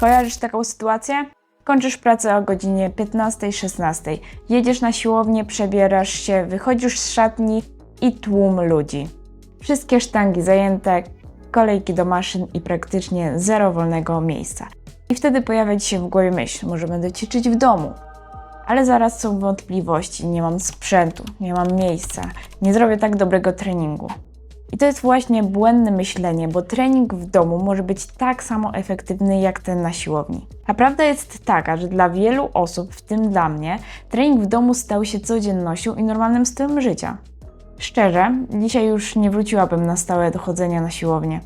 Kojarzysz taką sytuację? Kończysz pracę o godzinie 15-16. Jedziesz na siłownię, przebierasz się, wychodzisz z szatni i tłum ludzi. Wszystkie sztangi zajęte, kolejki do maszyn i praktycznie zero wolnego miejsca. I wtedy pojawia ci się w głowie myśl, może będę ćwiczyć w domu. Ale zaraz są wątpliwości, nie mam sprzętu, nie mam miejsca, nie zrobię tak dobrego treningu. I to jest właśnie błędne myślenie, bo trening w domu może być tak samo efektywny jak ten na siłowni. A prawda jest taka, że dla wielu osób, w tym dla mnie, trening w domu stał się codziennością i normalnym stylem życia. Szczerze, dzisiaj już nie wróciłabym na stałe do chodzenia na siłownię.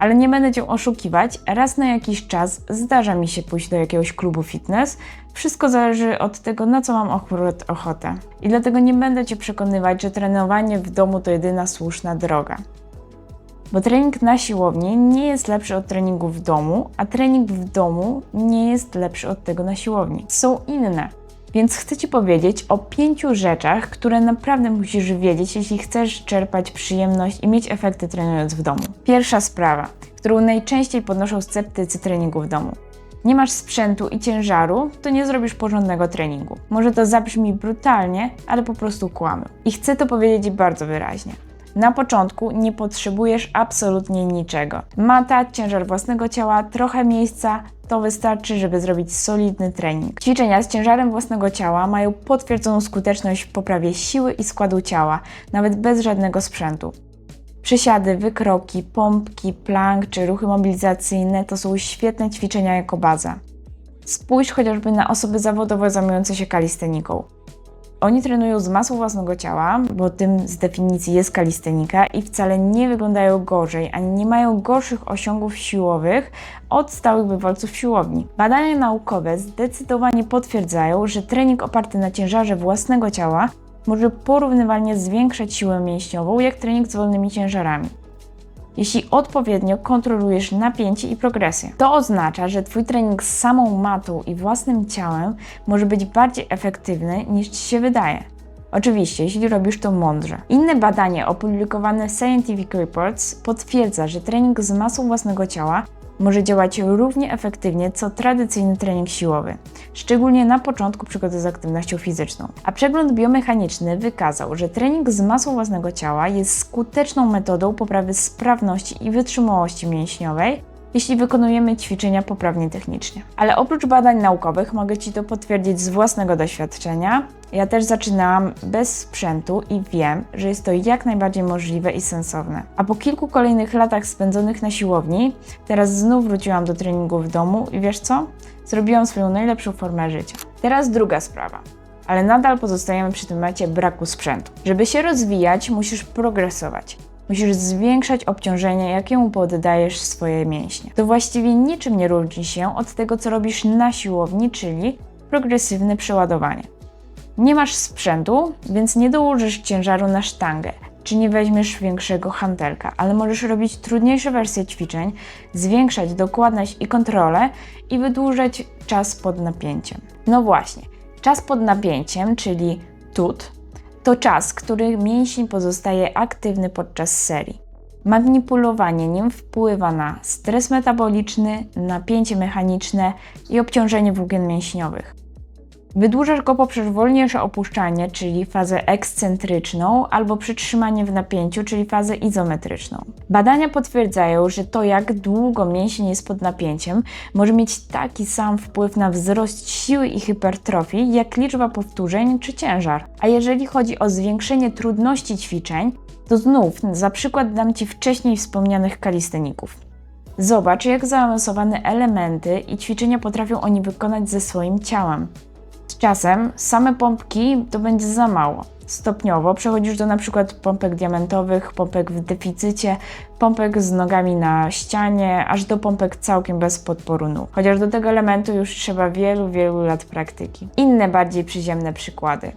Ale nie będę cię oszukiwać, raz na jakiś czas zdarza mi się pójść do jakiegoś klubu fitness. Wszystko zależy od tego, na co mam akurat ochotę. I dlatego nie będę cię przekonywać, że trenowanie w domu to jedyna słuszna droga. Bo trening na siłowni nie jest lepszy od treningu w domu, a trening w domu nie jest lepszy od tego na siłowni. Są inne. Więc chcę Ci powiedzieć o pięciu rzeczach, które naprawdę musisz wiedzieć, jeśli chcesz czerpać przyjemność i mieć efekty trenując w domu. Pierwsza sprawa, którą najczęściej podnoszą sceptycy treningu w domu. Nie masz sprzętu i ciężaru, to nie zrobisz porządnego treningu. Może to zabrzmi brutalnie, ale po prostu kłamy. I chcę to powiedzieć bardzo wyraźnie. Na początku nie potrzebujesz absolutnie niczego. Mata, ciężar własnego ciała, trochę miejsca to wystarczy, żeby zrobić solidny trening. Ćwiczenia z ciężarem własnego ciała mają potwierdzoną skuteczność w poprawie siły i składu ciała, nawet bez żadnego sprzętu. Przysiady, wykroki, pompki, plank czy ruchy mobilizacyjne to są świetne ćwiczenia jako baza. Spójrz chociażby na osoby zawodowo zajmujące się kalisteniką. Oni trenują z masą własnego ciała, bo tym z definicji jest kalistenika i wcale nie wyglądają gorzej, ani nie mają gorszych osiągów siłowych od stałych bywalców siłowni. Badania naukowe zdecydowanie potwierdzają, że trening oparty na ciężarze własnego ciała może porównywalnie zwiększać siłę mięśniową jak trening z wolnymi ciężarami jeśli odpowiednio kontrolujesz napięcie i progresję. To oznacza, że Twój trening z samą matą i własnym ciałem może być bardziej efektywny niż Ci się wydaje. Oczywiście, jeśli robisz to mądrze. Inne badanie opublikowane w Scientific Reports potwierdza, że trening z masą własnego ciała może działać równie efektywnie co tradycyjny trening siłowy, szczególnie na początku przygody z aktywnością fizyczną. A przegląd biomechaniczny wykazał, że trening z masą własnego ciała jest skuteczną metodą poprawy sprawności i wytrzymałości mięśniowej, jeśli wykonujemy ćwiczenia poprawnie technicznie. Ale oprócz badań naukowych mogę Ci to potwierdzić z własnego doświadczenia. Ja też zaczynałam bez sprzętu i wiem, że jest to jak najbardziej możliwe i sensowne. A po kilku kolejnych latach spędzonych na siłowni, teraz znów wróciłam do treningu w domu i wiesz co? Zrobiłam swoją najlepszą formę życia. Teraz druga sprawa ale nadal pozostajemy przy temacie braku sprzętu. Żeby się rozwijać, musisz progresować. Musisz zwiększać obciążenie, jakiemu poddajesz swoje mięśnie. To właściwie niczym nie różni się od tego, co robisz na siłowni, czyli progresywne przeładowanie. Nie masz sprzętu, więc nie dołożysz ciężaru na sztangę, czy nie weźmiesz większego hantelka, ale możesz robić trudniejsze wersje ćwiczeń, zwiększać dokładność i kontrolę i wydłużać czas pod napięciem. No właśnie, czas pod napięciem, czyli TUT, to czas, który mięsień pozostaje aktywny podczas serii. Manipulowanie nim wpływa na stres metaboliczny, napięcie mechaniczne i obciążenie włókien mięśniowych. Wydłużasz go poprzez wolniejsze opuszczanie, czyli fazę ekscentryczną, albo przytrzymanie w napięciu, czyli fazę izometryczną. Badania potwierdzają, że to jak długo mięsień jest pod napięciem może mieć taki sam wpływ na wzrost siły i hypertrofii, jak liczba powtórzeń czy ciężar. A jeżeli chodzi o zwiększenie trudności ćwiczeń, to znów za przykład dam Ci wcześniej wspomnianych kalisteników. Zobacz, jak zaawansowane elementy i ćwiczenia potrafią oni wykonać ze swoim ciałem. Czasem same pompki to będzie za mało. Stopniowo przechodzisz do na przykład pompek diamentowych, pompek w deficycie, pompek z nogami na ścianie, aż do pompek całkiem bez podporu nóg. Chociaż do tego elementu już trzeba wielu, wielu lat praktyki. Inne bardziej przyziemne przykłady.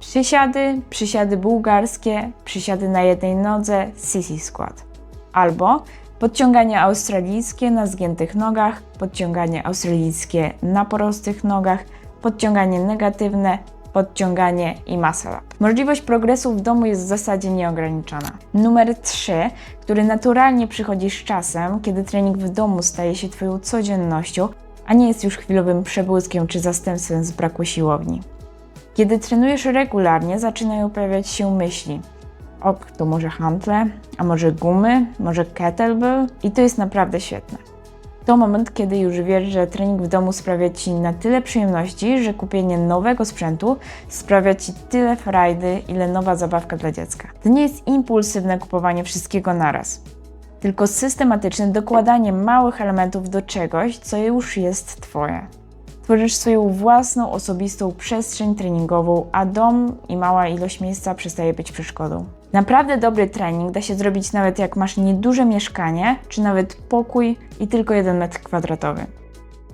Przysiady, przysiady bułgarskie, przysiady na jednej nodze, sissy squat. Albo podciąganie australijskie na zgiętych nogach, podciąganie australijskie na prostych nogach, podciąganie negatywne, podciąganie i muscle up. Możliwość progresu w domu jest w zasadzie nieograniczona. Numer 3, który naturalnie przychodzi z czasem, kiedy trening w domu staje się Twoją codziennością, a nie jest już chwilowym przebłyskiem czy zastępstwem z braku siłowni. Kiedy trenujesz regularnie, zaczynają pojawiać się myśli. Ok, to może hantle, a może gumy, może kettlebell i to jest naprawdę świetne. To moment, kiedy już wiesz, że trening w domu sprawia Ci na tyle przyjemności, że kupienie nowego sprzętu sprawia Ci tyle frajdy, ile nowa zabawka dla dziecka. To nie jest impulsywne kupowanie wszystkiego naraz, tylko systematyczne dokładanie małych elementów do czegoś, co już jest Twoje. Tworzysz swoją własną, osobistą przestrzeń treningową, a dom i mała ilość miejsca przestaje być przeszkodą. Naprawdę dobry trening da się zrobić nawet jak masz nieduże mieszkanie, czy nawet pokój i tylko jeden metr kwadratowy.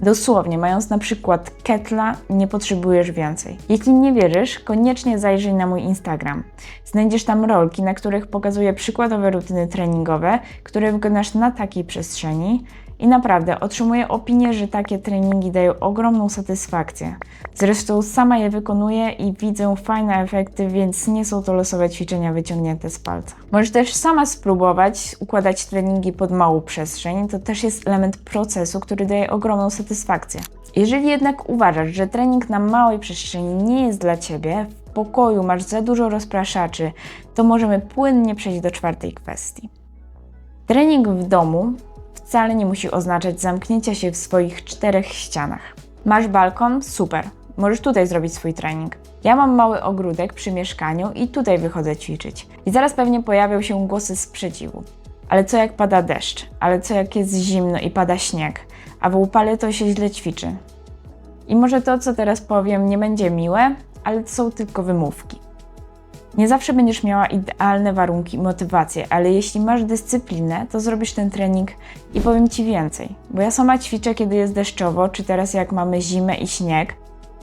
Dosłownie, mając na przykład ketla, nie potrzebujesz więcej. Jeśli nie wierzysz, koniecznie zajrzyj na mój Instagram. Znajdziesz tam rolki, na których pokazuję przykładowe rutyny treningowe, które wykonasz na takiej przestrzeni, i naprawdę otrzymuję opinię, że takie treningi dają ogromną satysfakcję. Zresztą sama je wykonuję i widzę fajne efekty, więc nie są to losowe ćwiczenia wyciągnięte z palca. Możesz też sama spróbować układać treningi pod małą przestrzeń. To też jest element procesu, który daje ogromną satysfakcję. Jeżeli jednak uważasz, że trening na małej przestrzeni nie jest dla Ciebie, w pokoju masz za dużo rozpraszaczy, to możemy płynnie przejść do czwartej kwestii. Trening w domu wcale nie musi oznaczać zamknięcia się w swoich czterech ścianach. Masz balkon? Super. Możesz tutaj zrobić swój trening. Ja mam mały ogródek przy mieszkaniu i tutaj wychodzę ćwiczyć. I zaraz pewnie pojawią się głosy sprzeciwu. Ale co jak pada deszcz? Ale co jak jest zimno i pada śnieg? A w upale to się źle ćwiczy. I może to, co teraz powiem, nie będzie miłe, ale to są tylko wymówki. Nie zawsze będziesz miała idealne warunki i motywację, ale jeśli masz dyscyplinę, to zrobisz ten trening i powiem Ci więcej. Bo ja sama ćwiczę, kiedy jest deszczowo, czy teraz jak mamy zimę i śnieg,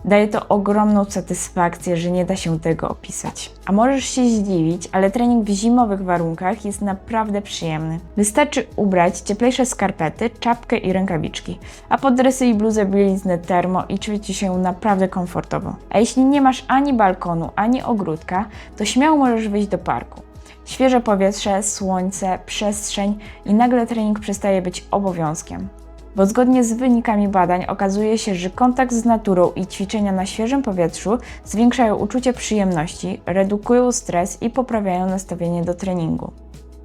Daje to ogromną satysfakcję, że nie da się tego opisać. A możesz się zdziwić, ale trening w zimowych warunkach jest naprawdę przyjemny. Wystarczy ubrać cieplejsze skarpety, czapkę i rękawiczki, a pod dresy i bluzę bieliznę termo i czujecie się naprawdę komfortowo. A jeśli nie masz ani balkonu, ani ogródka, to śmiało możesz wyjść do parku. Świeże powietrze, słońce, przestrzeń i nagle trening przestaje być obowiązkiem bo zgodnie z wynikami badań okazuje się, że kontakt z naturą i ćwiczenia na świeżym powietrzu zwiększają uczucie przyjemności, redukują stres i poprawiają nastawienie do treningu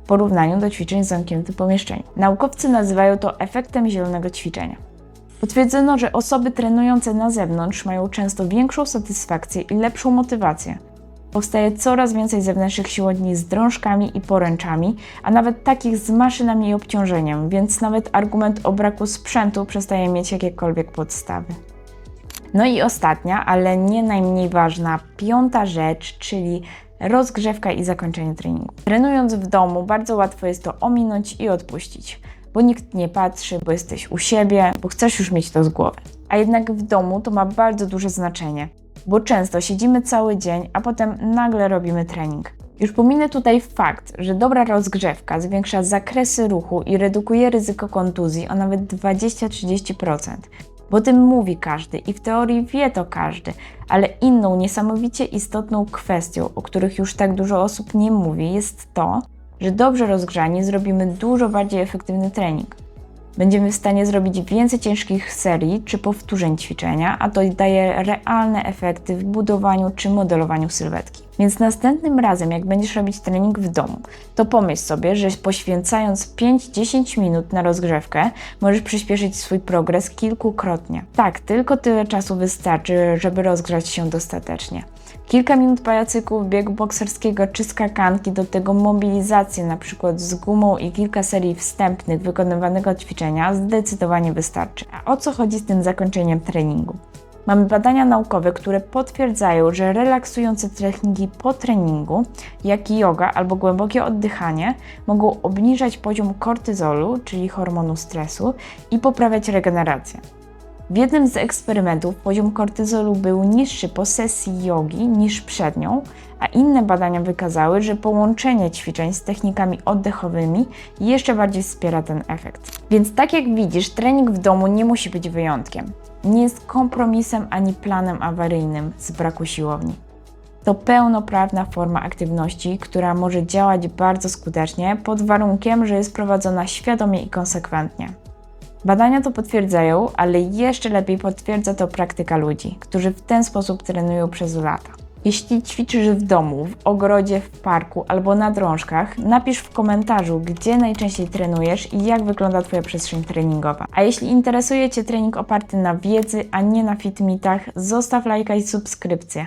w porównaniu do ćwiczeń w zamkniętym pomieszczeniu. Naukowcy nazywają to efektem zielonego ćwiczenia. Potwierdzono, że osoby trenujące na zewnątrz mają często większą satysfakcję i lepszą motywację, Powstaje coraz więcej zewnętrznych siłowni z drążkami i poręczami, a nawet takich z maszynami i obciążeniem, więc nawet argument o braku sprzętu przestaje mieć jakiekolwiek podstawy. No i ostatnia, ale nie najmniej ważna, piąta rzecz, czyli rozgrzewka i zakończenie treningu. Trenując w domu, bardzo łatwo jest to ominąć i odpuścić, bo nikt nie patrzy, bo jesteś u siebie, bo chcesz już mieć to z głowy. A jednak w domu to ma bardzo duże znaczenie bo często siedzimy cały dzień, a potem nagle robimy trening. Już pominę tutaj fakt, że dobra rozgrzewka zwiększa zakresy ruchu i redukuje ryzyko kontuzji o nawet 20-30%. Bo tym mówi każdy i w teorii wie to każdy, ale inną niesamowicie istotną kwestią, o których już tak dużo osób nie mówi, jest to, że dobrze rozgrzani zrobimy dużo bardziej efektywny trening. Będziemy w stanie zrobić więcej ciężkich serii czy powtórzeń ćwiczenia, a to daje realne efekty w budowaniu czy modelowaniu sylwetki. Więc następnym razem, jak będziesz robić trening w domu, to pomyśl sobie, że poświęcając 5-10 minut na rozgrzewkę, możesz przyspieszyć swój progres kilkukrotnie. Tak, tylko tyle czasu wystarczy, żeby rozgrzać się dostatecznie. Kilka minut pajacyków, biegu bokserskiego czy skakanki, do tego mobilizację na przykład z gumą i kilka serii wstępnych wykonywanego ćwiczenia zdecydowanie wystarczy. A o co chodzi z tym zakończeniem treningu? Mamy badania naukowe, które potwierdzają, że relaksujące techniki po treningu, jak i yoga albo głębokie oddychanie, mogą obniżać poziom kortyzolu, czyli hormonu stresu, i poprawiać regenerację. W jednym z eksperymentów poziom kortyzolu był niższy po sesji jogi niż przed nią, a inne badania wykazały, że połączenie ćwiczeń z technikami oddechowymi jeszcze bardziej wspiera ten efekt. Więc tak jak widzisz, trening w domu nie musi być wyjątkiem. Nie jest kompromisem ani planem awaryjnym z braku siłowni. To pełnoprawna forma aktywności, która może działać bardzo skutecznie pod warunkiem, że jest prowadzona świadomie i konsekwentnie. Badania to potwierdzają, ale jeszcze lepiej potwierdza to praktyka ludzi, którzy w ten sposób trenują przez lata. Jeśli ćwiczysz w domu, w ogrodzie, w parku albo na drążkach, napisz w komentarzu, gdzie najczęściej trenujesz i jak wygląda Twoja przestrzeń treningowa. A jeśli interesuje Cię trening oparty na wiedzy, a nie na fitmitach, zostaw lajka i subskrypcję.